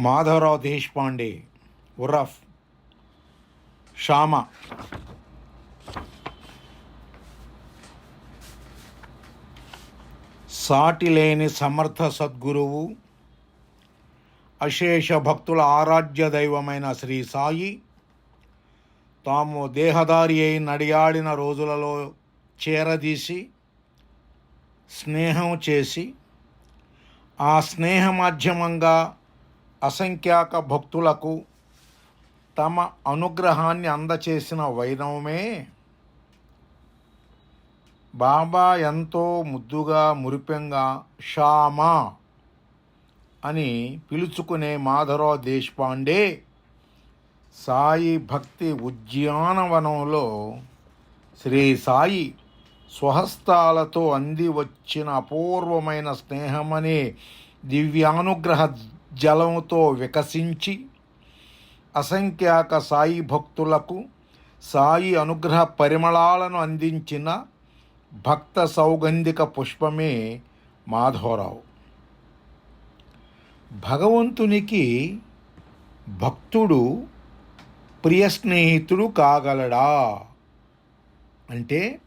మాధవరావు దేశపాండే ఉరఫ్ శ్యామ. సాటి లేని సమర్థ సద్గురువు అశేష భక్తుల ఆరాధ్య దైవమైన శ్రీ సాయి తాము దేహదారి అయి నడియాడిన రోజులలో చేరదీసి స్నేహం చేసి ఆ స్నేహ మాధ్యమంగా అసంఖ్యాక భక్తులకు తమ అనుగ్రహాన్ని అందచేసిన వైనవమే బాబా ఎంతో ముద్దుగా మురిపెంగా షామా అని పిలుచుకునే మాధవరావు దేశపాండే సాయి భక్తి ఉద్యానవనంలో శ్రీ సాయి స్వహస్తాలతో అంది వచ్చిన అపూర్వమైన స్నేహమనే దివ్యానుగ్రహ జలంతో వికసించి అసంఖ్యాక సాయి భక్తులకు సాయి అనుగ్రహ పరిమళాలను అందించిన భక్త సౌగంధిక పుష్పమే మాధవరావు. భగవంతునికి భక్తుడు ప్రియ స్నేహితుడు కాగలడా? అంటే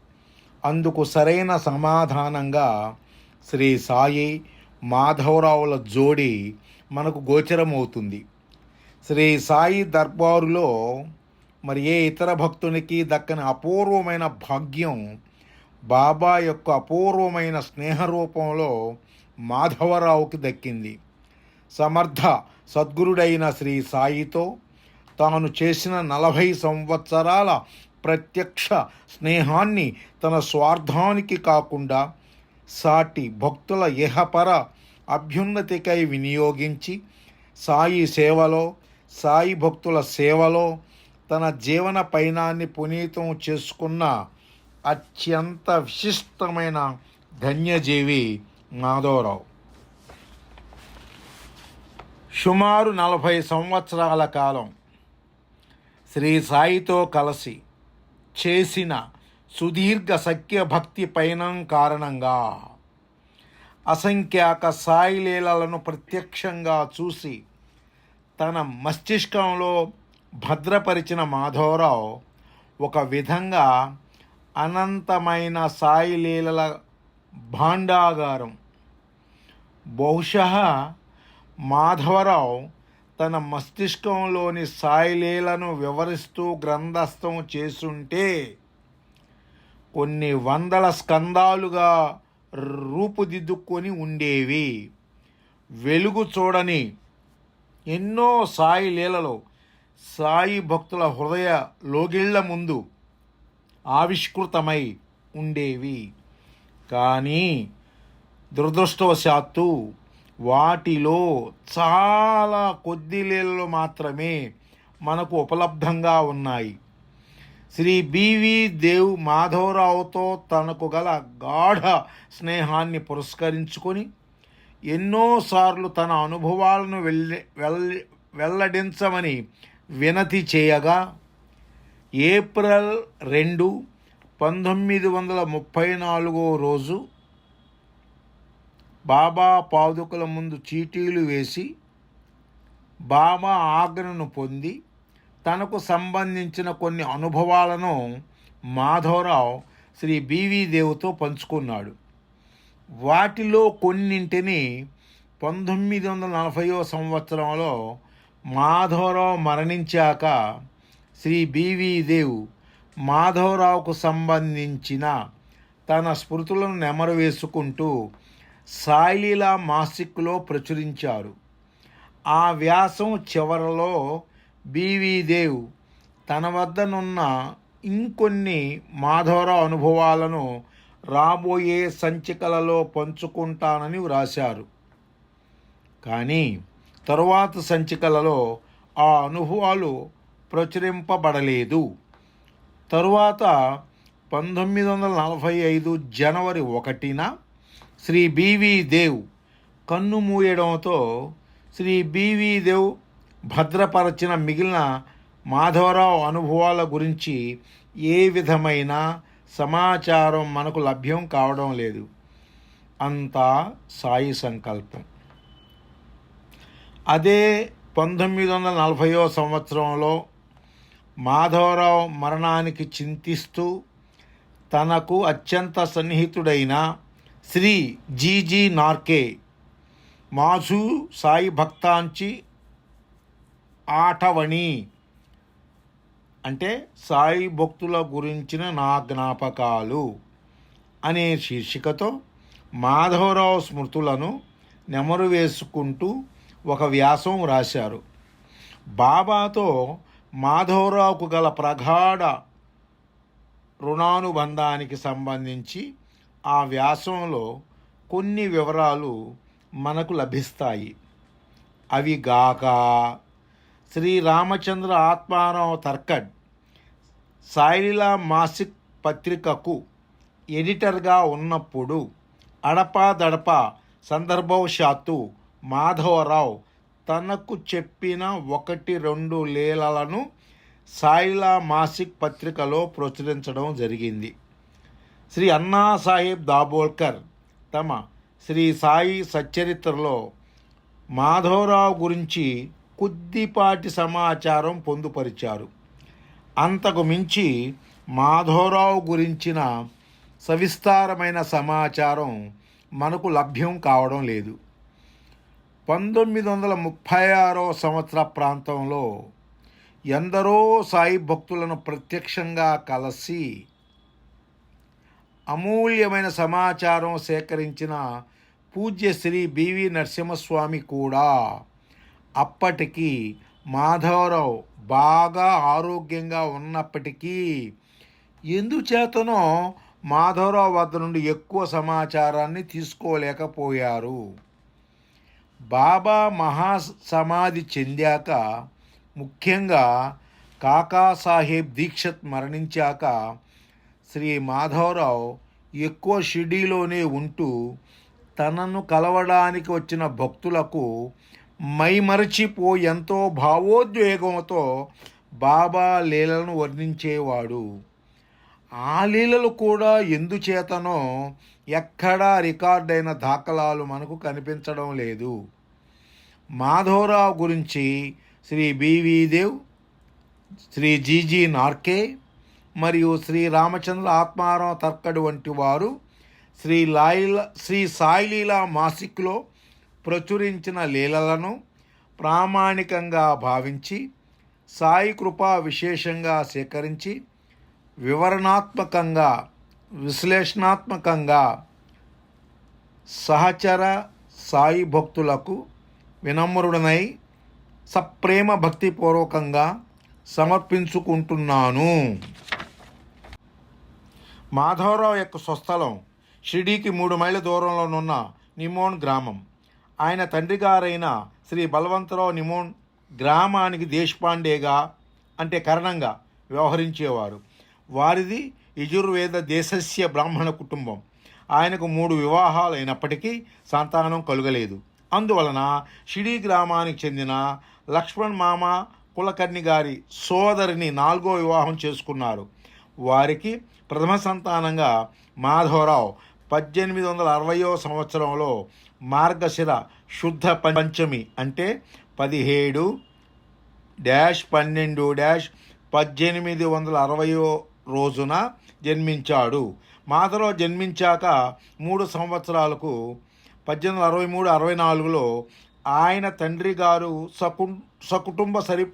అందుకు సరైన సమాధానంగా శ్రీ సాయి మాధవరావుల జోడి మనకు గోచరమవుతుంది. శ్రీ సాయి దర్బారులో మరి ఏ ఇతర భక్తునికి దక్కని అపూర్వమైన భాగ్యం బాబా యొక్క అపూర్వమైన స్నేహ రూపంలో మాధవరావుకి దక్కింది. సమర్థ సద్గురుడైన శ్రీ సాయితో తాను చేసిన నలభై సంవత్సరాల ప్రత్యక్ష స్నేహాన్ని తన స్వార్థానికి కాకుండా సాటి భక్తుల ఇహపర అభ్యున్నతికై వినియోగించి సాయి సేవలో సాయి భక్తుల సేవలో తన జీవన పయనాన్ని పునీతం చేసుకున్న అత్యంత విశిష్టమైన ధన్యజీవి మాధవరావు. సుమారు నలభై సంవత్సరాల కాలం శ్రీ సాయితో కలిసి చేసిన సుదీర్ఘ సఖ్య భక్తి పయనం కారణంగా అసంఖ్యాక సాయిలీలలను ప్రత్యక్షంగా చూసి తన మస్తిష్కంలో భద్రపరిచిన మాధవరావు ఒక విధంగా అనంతమైన సాయి లీలల భాండాగారం. బహుశా మాధవరావు తన మస్తిష్కంలోని సాయిలీలను వివరిస్తూ గ్రంథస్థం చేసుంటే కొన్ని వందల స్కందాలుగా రూపుదిద్దుకొని ఉండేవి. వెలుగు చూడని ఎన్నో సాయి లీలలో సాయి భక్తుల హృదయ లోగిళ్ళ ముందు ఆవిష్కృతమై ఉండేవి. కానీ దురదృష్టవశాత్తు వాటిలో చాలా కొద్ది లీలలు మాత్రమే మనకు ఉపలబ్ధంగా ఉన్నాయి. శ్రీ బివి దేవ్ మాధవరావుతో తనకు గల గాఢ స్నేహాన్ని పురస్కరించుకొని ఎన్నోసార్లు తన అనుభవాలను వెళ్ళి వెళ్ళ వెల్లడించమని వినతి చేయగా ఏప్రిల్ రెండు పంతొమ్మిది వందల ముప్పై నాలుగో రోజు బాబా పాదుకల ముందు చీటీలు వేసి బాబా ఆజ్ఞను పొంది తనకు సంబంధించిన కొన్ని అనుభవాలను మాధవరావు శ్రీ బీవీ దేవుతో పంచుకున్నాడు. వాటిలో కొన్నింటిని పంతొమ్మిది వందల నలభైవ సంవత్సరంలో మాధవరావు మరణించాక శ్రీ బీవీ దేవ్ మాధవరావుకు సంబంధించిన తన స్మృతులను నెమరు వేసుకుంటూ సాయిలీలా మాసిక్లో ప్రచురించారు. ఆ వ్యాసం చివరలో బీవీదేవ్ తన వద్దనున్న ఇంకొన్ని మాధవరావు అనుభవాలను రాబోయే సంచికలలో పంచుకుంటానని వ్రాశారు. కానీ తరువాత సంచికలలో ఆ అనుభవాలు ప్రచురింపబడలేదు. తరువాత పంతొమ్మిది వందల నలభై ఐదు జనవరి ఒకటిన శ్రీ బివి దేవ్ కన్ను మూయడంతో శ్రీ బివి దేవ్ భద్రపరచిన మిగిలిన మాధవరావు అనుభవాల గురించి ఏ విధమైన సమాచారం మనకు లభ్యం కావడం లేదు. అంతా సాయి సంకల్పం. అదే పంతొమ్మిది వందల నలభైవ సంవత్సరంలో మాధవరావు మరణానికి చింతిస్తూ తనకు అత్యంత సన్నిహితుడైన శ్రీ జీజీ నార్కే మాజు సాయి భక్తాంచి ఆటవణి. అంటే సాయి భక్తుల గురించిన నా జ్ఞాపకాలు అనే శీర్షికతో మాధవరావు స్మృతులను నెమరు వేసుకుంటూ ఒక వ్యాసం రాశారు. బాబాతో మాధవరావుకు గల ప్రగాఢ రుణానుబంధానికి సంబంధించి ఆ వ్యాసంలో కొన్ని వివరాలు మనకు లభిస్తాయి. అవి గాక శ్రీ రామచంద్ర ఆత్మారావు తర్కడ్ సాయిలీలా మాసిక్ పత్రికకు ఎడిటర్గా ఉన్నప్పుడు అడపాదడప సందర్భవశాత్తు మాధవరావు తనకు చెప్పిన ఒకటి రెండు లీలలను సాయిలా మాసిక్ పత్రికలో ప్రచురించడం జరిగింది. శ్రీ అన్నా సాహెబ్ దాబోల్కర్ తమ శ్రీ సాయి సచ్చరిత్రలో మాధవరావు గురించి కొద్దిపాటి సమాచారం పొందుపరిచారు. అంతకు మించి మాధవరావు గురించిన సవిస్తారమైన సమాచారం మనకు లభ్యం కావడం లేదు. పంతొమ్మిది వందల ముప్పై ఆరో సంవత్సర ప్రాంతంలో ఎందరో సాయి భక్తులను ప్రత్యక్షంగా కలిసి అమూల్యమైన సమాచారం సేకరించిన పూజ్య శ్రీ బివి నరసింహస్వామి కూడా అప్పటికి మాధవరావు బాగా ఆరోగ్యంగా ఉన్నప్పటికీ ఎందుచేతనో మాధవరావు వద్ద నుండి ఎక్కువ సమాచారాన్ని తీసుకోలేకపోయారు. బాబా మహా సమాధి చెందాక ముఖ్యంగా కాకాసాహెబ్ దీక్షత్ మరణించాక శ్రీ మాధవరావు ఎక్కువ షిడీలోనే ఉంటూ తనను కలవడానికి వచ్చిన భక్తులకు మైమరచిపో ఎంతో భావోద్వేగంతో బాబా లీలలను వర్ణించేవాడు. ఆ లీలలు కూడా ఎందుచేతనో ఎక్కడా రికార్డైన దాఖలాలు మనకు కనిపించడం లేదు. మాధవరావు గురించి Shri B V Dev Shri G G Narke మరియు శ్రీ రామచంద్ర ఆత్మారావు తర్కడు వంటి వారు శ్రీ లాయిల శ్రీ సాయిలీలా మాసిక్లో ప్రచురించిన లీలలను ప్రామాణికంగా భావించి సాయి కృపా విశేషంగా సేకరించి వివరణాత్మకంగా విశ్లేషణాత్మకంగా సహచర సాయి భక్తులకు వినమ్రుడనై సప్రేమ భక్తిపూర్వకంగా సమర్పించుకుంటున్నాను. మాధవరావు యొక్క స్వస్థలం షిర్డీకి మూడు మైళ్ళ దూరంలోనున్న నిమోన్ గ్రామం. ఆయన తండ్రి గారైన శ్రీ బలవంతరావు నిమోన్ గ్రామానికి దేశపాండేగా అంటే కరణంగా వ్యవహరించేవారు. వారిది యజుర్వేద దేశస్య బ్రాహ్మణ కుటుంబం. ఆయనకు మూడు వివాహాలు అయినప్పటికీ సంతానం కలుగలేదు. అందువలన షిడీ గ్రామానికి చెందిన లక్ష్మణ్ మామ కులకర్ణి గారి సోదరిని నాలుగో వివాహం చేసుకున్నారు. వారికి ప్రథమ సంతానంగా మాధవరావు పద్దెనిమిది వందల అరవయో సంవత్సరంలో మార్గశిర శుద్ధ పంచమి అంటే పదిహేడు డాష్ పన్నెండు డాష్ పద్దెనిమిది వందల అరవయో రోజున జన్మించాడు. మాధవరావు జన్మించాక మూడు సంవత్సరాలకు పద్దెనిమిది వందల అరవై మూడు అరవై నాలుగులో ఆయన తండ్రి గారు సకు సకుటుంబ సరి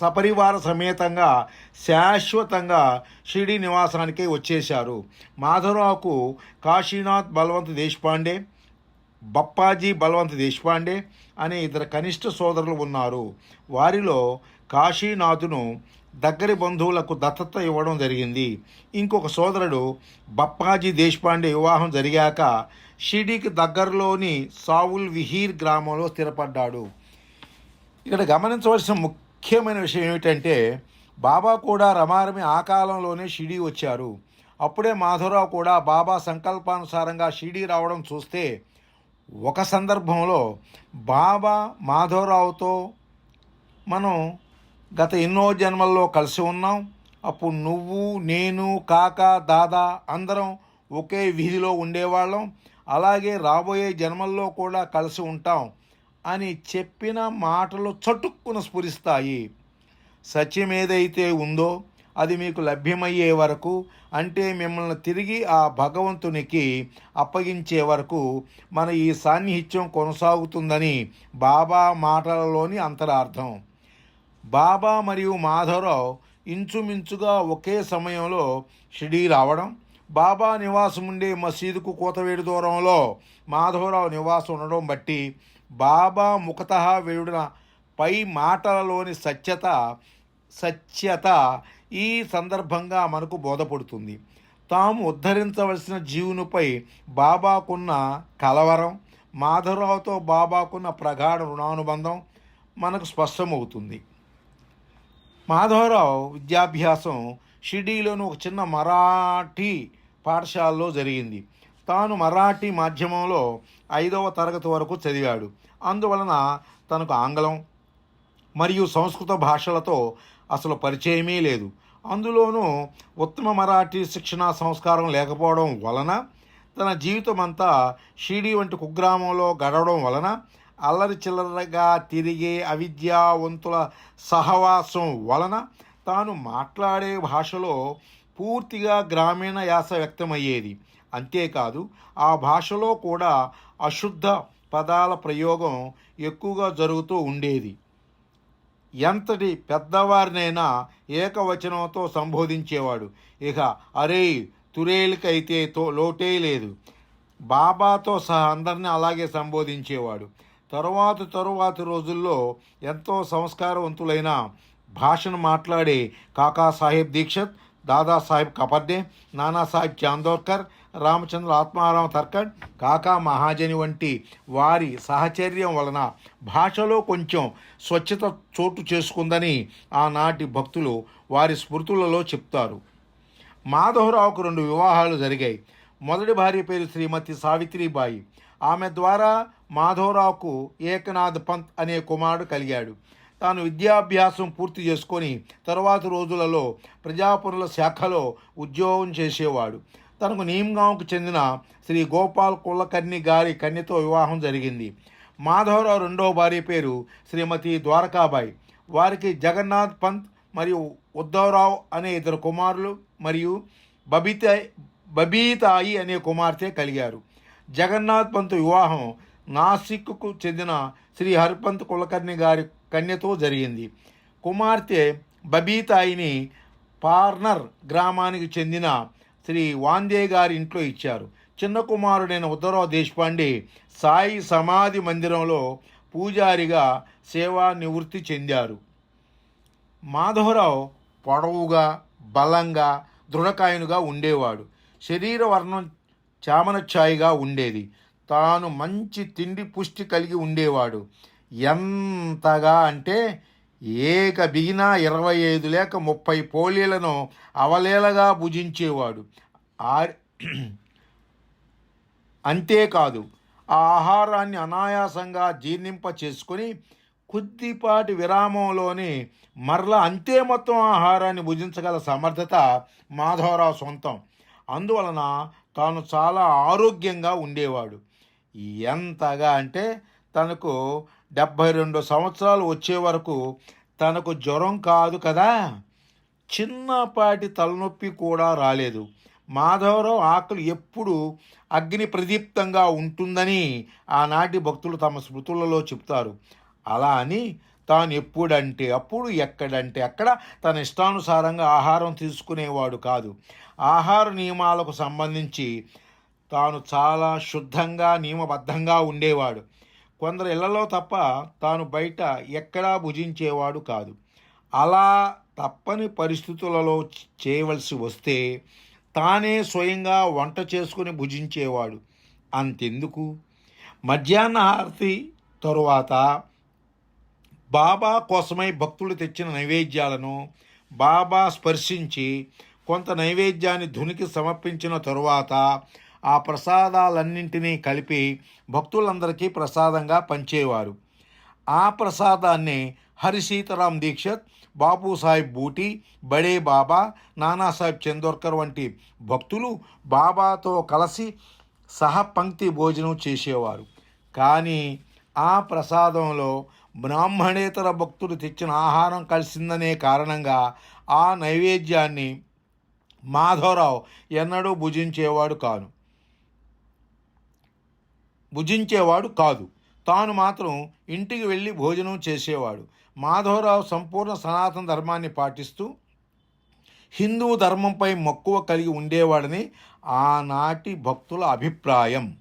సపరివార సమేతంగా శాశ్వతంగా షిరిడి నివాసానికి వచ్చేశారు. మాధవరావుకు కాశీనాథ్ బలవంత్ దేశపాండే బప్పాజీ బలవంత్ దేశపాండే అనే ఇద్దరు కనిష్ట సోదరులు ఉన్నారు. వారిలో కాశీనాథును దగ్గరి బంధువులకు దత్తత ఇవ్వడం జరిగింది. ఇంకొక సోదరుడు బప్పాజీ దేశపాండే వివాహం జరిగాక షిడికి దగ్గరలోని సావుల్ విహీర్ గ్రామంలో స్థిరపడ్డాడు. ఇక్కడ గమనించవలసిన ముఖ్యమైన విషయం ఏమిటంటే బాబా కూడా రమారమి ఆ కాలంలోనే షిడీ వచ్చారు. అప్పుడే మాధవరావు కూడా బాబా సంకల్పానుసారంగా షిడీ రావడం చూస్తే ఒక సందర్భంలో బాబా మాధవరావుతో మనం గత ఎన్నో జన్మల్లో కలిసి ఉన్నాం. అప్పుడు నువ్వు నేను కాక దాదా అందరం ఒకే వీధిలో ఉండేవాళ్ళం. అలాగే రాబోయే జన్మల్లో కూడా కలిసి ఉంటాం. అని చెప్పిన మాటలు చటుక్కున స్ఫురిస్తాయి. సత్యం ఏదైతే ఉందో అది మీకు లభ్యమయ్యే వరకు అంటే మిమ్మల్ని తిరిగి ఆ భగవంతునికి అప్పగించే వరకు మన ఈ సాన్నిహిత్యం కొనసాగుతుందని బాబా మాటలలోని అంతరార్థం. బాబా మరియు మాధవరావు ఇంచుమించుగా ఒకే సమయంలో షిడీ రావడం బాబా నివాసం ఉండే మసీదుకు కోతవేడి దూరంలో మాధవరావు నివాసం ఉండడం బట్టి బాబా ముఖత వేడిన పై మాటలలోని సత్యత సత్యత ఈ సందర్భంగా మనకు బోధపడుతుంది. తాము ఉద్ధరించవలసిన జీవునిపై బాబాకున్న కలవరం మాధవరావుతో బాబాకున్న ప్రగాఢ రుణానుబంధం మనకు స్పష్టమవుతుంది. మాధవరావు విద్యాభ్యాసం షిర్డీలోని ఒక చిన్న మరాఠీ పాఠశాలలో జరిగింది. తాను మరాఠీ మాధ్యమంలో ఐదవ తరగతి వరకు చదివాడు. అందువలన తనకు ఆంగ్లం మరియు సంస్కృత భాషలతో అసలు పరిచయమే లేదు. అందులోనూ ఉత్తమ మరాఠీ శిక్షణా సంస్కారం లేకపోవడం వలన తన జీవితం అంతా షిరిడి వంటి కుగ్రామంలో గడవడం వలన అల్లరి చిల్లరగా తిరిగే అవిద్యావంతుల సహవాసం వలన తాను మాట్లాడే భాషలో పూర్తిగా గ్రామీణ యాస వ్యక్తమయ్యేది. అంతేకాదు ఆ భాషలో కూడా అశుద్ధ పదాల ప్రయోగం ఎక్కువగా జరుగుతూ ఉండేది. ఎంతటి పెద్దవారినైనా ఏకవచనంతో సంబోధించేవాడు. ఇక అరే తురేలికైతే తో లోటే లేదు. బాబాతో సహా అందరినీ అలాగే సంబోధించేవాడు. తరువాత తరువాతి రోజుల్లో ఎంతో సంస్కారవంతులైన భాషను మాట్లాడే కాకా సాహెబ్ దీక్షత్ దాదాసాహెబ్ కపర్దే నానాసాహెబ్ చాందోర్కర్ రామచంద్ర ఆత్మారాం తర్కడ్ కాకా మహాజని వంటి వారి సహచర్యం వలన భాషలో కొంచెం స్వచ్ఛత చోటు చేసుకుందని ఆనాటి భక్తులు వారి స్మృతులలో చెప్తారు. మాధవరావుకు రెండు వివాహాలు జరిగాయి. మొదటి భార్య పేరు శ్రీమతి సావిత్రిబాయి. ఆమె ద్వారా మాధవరావుకు ఏకనాథ్ పంత్ అనే కుమారుడు కలిగాడు. తాను విద్యాభ్యాసం పూర్తి చేసుకొని తరువాతి రోజులలో ప్రజాపరుల శాఖలో ఉద్యోగం చేసేవాడు. తనకు నీమ్గాంకు చెందిన శ్రీ గోపాల్ కుల్లకర్ణి గారి కన్యతో వివాహం జరిగింది. మాధవరావు రెండవ భార్య పేరు శ్రీమతి ద్వారకాబాయి. వారికి జగన్నాథ్ పంత్ మరియు ఉద్ధవరావు అనే ఇద్దరు కుమారులు మరియు బబిత బబీతాయి అనే కుమార్తె కలిగారు. జగన్నాథ్ పంత్ వివాహం నాసిక్కు చెందిన శ్రీ హరిపంత్ కులకర్ణి గారి కన్యతో జరిగింది. కుమార్తె బబీతాయిని పార్నర్ గ్రామానికి చెందిన శ్రీ వాందే గారి ఇంట్లో ఇచ్చారు. చిన్న కుమారుడైన ఉత్తరావు దేశపాండే సాయి సమాధి మందిరంలో పూజారిగా సేవా నివృత్తి చెందారు. మాధవరావు పొడవుగా బలంగా దృఢకాయనుగా ఉండేవాడు. శరీర వర్ణం చామనఛాయిగా ఉండేది. తాను మంచి తిండి పుష్టి కలిగి ఉండేవాడు. ఎంతగా అంటే ఏక బిగిన ఇరవై ఐదు లేక ముప్పై పోలీలను అవలేలగా భుజించేవాడు. ఆ అంతేకాదు ఆ ఆహారాన్ని అనాయాసంగా జీర్ణింప చేసుకొని కొద్దిపాటి విరామంలోనే మరలా అంతే మొత్తం ఆహారాన్ని భుజించగల సమర్థత మాధవరావు సొంతం. అందువలన తాను చాలా ఆరోగ్యంగా ఉండేవాడు. ఎంతగా అంటే తనకు డెబ్భై రెండు సంవత్సరాలు వచ్చే వరకు తనకు జ్వరం కాదు కదా. చిన్నపాటి తలనొప్పి కూడా రాలేదు. మాధవరావు ఆకలి ఎప్పుడు అగ్ని ప్రదీప్తంగా ఉంటుందని ఆనాటి భక్తులు తమ స్మృతులలో చెప్తారు అలా అని తాను ఎప్పుడంటే అప్పుడు ఎక్కడంటే అక్కడ తన ఇష్టానుసారంగా ఆహారం తీసుకునేవాడు కాదు. ఆహార నియమాలకు సంబంధించి తాను చాలా శుద్ధంగా నియమబద్ధంగా ఉండేవాడు. కొందరు ఇళ్ళలో తప్ప తాను బయట ఎక్కడా భుజించేవాడు కాదు. అలా తప్పని పరిస్థితులలో చేయవలసి వస్తే తానే స్వయంగా వంట చేసుకుని భుజించేవాడు. అంతెందుకు? మధ్యాహ్న హారతి తరువాత బాబా కోసమై భక్తులు తెచ్చిన నైవేద్యాలను బాబా స్పర్శించి కొంత నైవేద్యాన్ని ధునికి సమర్పించిన తరువాత ఆ ప్రసాదాలన్నింటినీ కలిపి భక్తులందరికీ ప్రసాదంగా పంచేవారు. ఆ ప్రసాదాన్ని హరి సీతారాం దీక్షత్ బాపు సాహెబ్ బూటి బడే బాబా నానాసాహెబ్ చందోర్కర్ వంటి భక్తులు బాబాతో కలిసి సహపంక్తి భోజనం చేసేవారు. కానీ ఆ ప్రసాదంలో బ్రాహ్మణేతర భక్తులు తెచ్చిన ఆహారం కలిసిందనే కారణంగా ఆ నైవేద్యాన్ని మాధవరావు ఎన్నడూ భుజించేవాడు కాను. భుజించేవాడు కాదు. తాను మాత్రం ఇంటికి వెళ్ళి భోజనం చేసేవాడు. మాధవరావు సంపూర్ణ సనాతన ధర్మాన్ని పాటిస్తూ హిందూ ధర్మంపై మక్కువ కలిగి ఉండేవాడని ఆనాటి భక్తుల అభిప్రాయం.